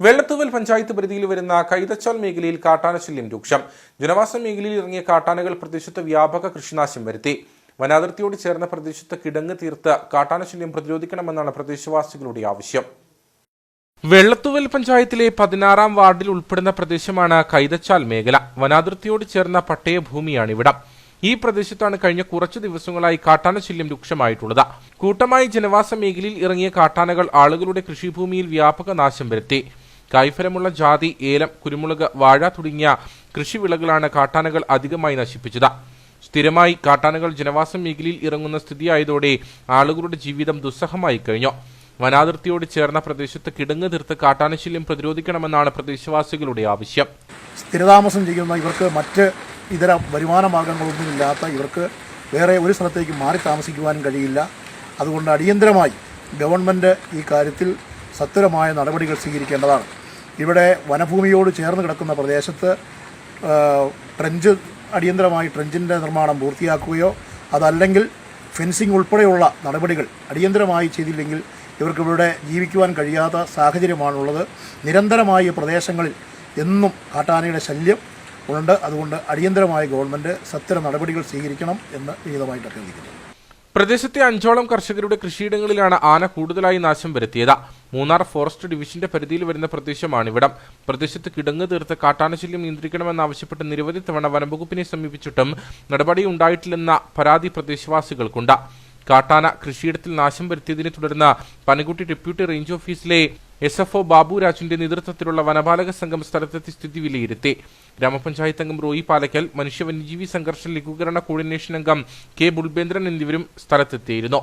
വെള്ളത്തൂവൽ പഞ്ചായത്ത് പരിധിയിൽ വരുന്ന കൈതച്ചാൽ മേഖലയിൽ കാട്ടാനശല്യം രൂക്ഷം. ജനവാസ മേഖലയിൽ ഇറങ്ങിയ കാട്ടാനകൾ പ്രദേശത്ത് വ്യാപക കൃഷിനാശം വരുത്തി. വനാതിർത്തിയോട് ചേർന്ന പ്രദേശത്ത് കിടങ്ങ് തീർത്ത് കാട്ടാനശല്യം പ്രതിരോധിക്കണമെന്നാണ് പ്രദേശവാസികളുടെ ആവശ്യം. വെള്ളത്തുവൽ പഞ്ചായത്തിലെ പതിനാറാം വാർഡിൽ ഉൾപ്പെടുന്ന പ്രദേശമാണ് കൈതച്ചാൽ മേഖല. വനാതിർത്തിയോട് ചേർന്ന പട്ടയഭൂമിയാണിവിടം. ഈ പ്രദേശത്താണ് കഴിഞ്ഞ കുറച്ചു ദിവസങ്ങളായി കാട്ടാനശല്യം രൂക്ഷമായിട്ടുള്ളത്. കൂട്ടമായി ജനവാസ മേഖലയിൽ ഇറങ്ങിയ കാട്ടാനകൾ ആളുകളുടെ കൃഷിഭൂമിയിൽ വ്യാപക നാശം വരുത്തി. കായ്ഫലമുള്ള ജാതി ഏലം കുരുമുളക് വാഴ തുടങ്ങിയ കൃഷിവിളകളാണ് കാട്ടാനകൾ അധികമായി നശിപ്പിച്ചത്. സ്ഥിരമായി കാട്ടാനകൾ ജനവാസ മേഖലയിൽ ഇറങ്ങുന്ന സ്ഥിതിയായതോടെ ആളുകളുടെ ജീവിതം ദുസ്സഹമായി കഴിഞ്ഞു. വനാതിർത്തിയോട് ചേർന്ന പ്രദേശത്ത് കിടങ്ങ് തീർത്ത് കാട്ടാനശല്യം പ്രതിരോധിക്കണമെന്നാണ് പ്രദേശവാസികളുടെ ആവശ്യം. സ്ഥിരതാമസം ചെയ്യുന്ന ഇവർക്ക് മറ്റ് ഇതര വരുമാന മാർഗങ്ങളൊന്നുമില്ലാത്ത ഇവർക്ക് വേറെ ഒരു സ്ഥലത്തേക്ക് മാറി താമസിക്കുവാനും കഴിയില്ല. അതുകൊണ്ട് അടിയന്തരമായി ഗവൺമെന്റ് ഈ കാര്യത്തിൽ സത്വരമായ നടപടികൾ സ്വീകരിക്കേണ്ടതാണ്. ഇവിടെ വനഭൂമിയോട് ചേർന്ന് കിടക്കുന്ന പ്രദേശത്ത് ട്രഞ്ച് അടിയന്തരമായി ട്രെഞ്ചിന്റെ നിർമ്മാണം പൂർത്തിയാക്കുകയോ അതല്ലെങ്കിൽ ഫെൻസിംഗ് ഉൾപ്പെടെയുള്ള നടപടികൾ അടിയന്തരമായി ചെയ്തില്ലെങ്കിൽ ഇവർക്ക് ഇവിടെ ജീവിക്കുവാൻ കഴിയാത്ത സാഹചര്യമാണുള്ളത്. നിരന്തരമായി പ്രദേശങ്ങളിൽ എന്നും കാട്ടാനയുടെ ശല്യം ഉണ്ട്. അതുകൊണ്ട് അടിയന്തരമായി ഗവൺമെന്റ് സത്വര നടപടികൾ സ്വീകരിക്കണം എന്ന് വിഹിതമായിട്ട് അഭ്യർത്ഥിക്കുന്നു. പ്രദേശത്തെ അഞ്ചോളം കർഷകരുടെ കൃഷിയിടങ്ങളിലാണ് ആന കൂടുതലായി നാശം വരുത്തിയത്. മൂന്നാർ ഫോറസ്റ്റ് ഡിവിഷന്റെ പരിധിയിൽ വരുന്ന പ്രദേശമാണിവിടം. പ്രദേശത്ത് കിടങ്ങ് തീർത്ത് കാട്ടാനശല്യം നിയന്ത്രിക്കണമെന്നാവശ്യപ്പെട്ട് നിരവധി തവണ വനംവകുപ്പിനെ സമീപിച്ചിട്ടും നടപടി ഉണ്ടായിട്ടില്ലെന്ന പരാതി പ്രദേശവാസികൾക്കുണ്ട്. കാട്ടാന കൃഷിയിടത്തിൽ നാശം വരുത്തിയതിനെ തുടർന്ന് പനകുട്ടി ഡെപ്യൂട്ടി റേഞ്ച് ഓഫീസിലെ എസ് എഫ് ഒ ബാബുരാജിന്റെ നേതൃത്വത്തിലുള്ള വനപാലക സംഘം സ്ഥലത്തെത്തി സ്ഥിതി വിലയിരുത്തി. ഗ്രാമപഞ്ചായത്ത് അംഗം റോയി പാലക്കൽ മനുഷ്യ വന്യജീവി സംഘർഷ ലഘൂകരണ കോർഡിനേഷൻ അംഗം കെ ബുൾബേന്ദ്രൻ എന്നിവരും സ്ഥലത്തെത്തിയിരുന്നു.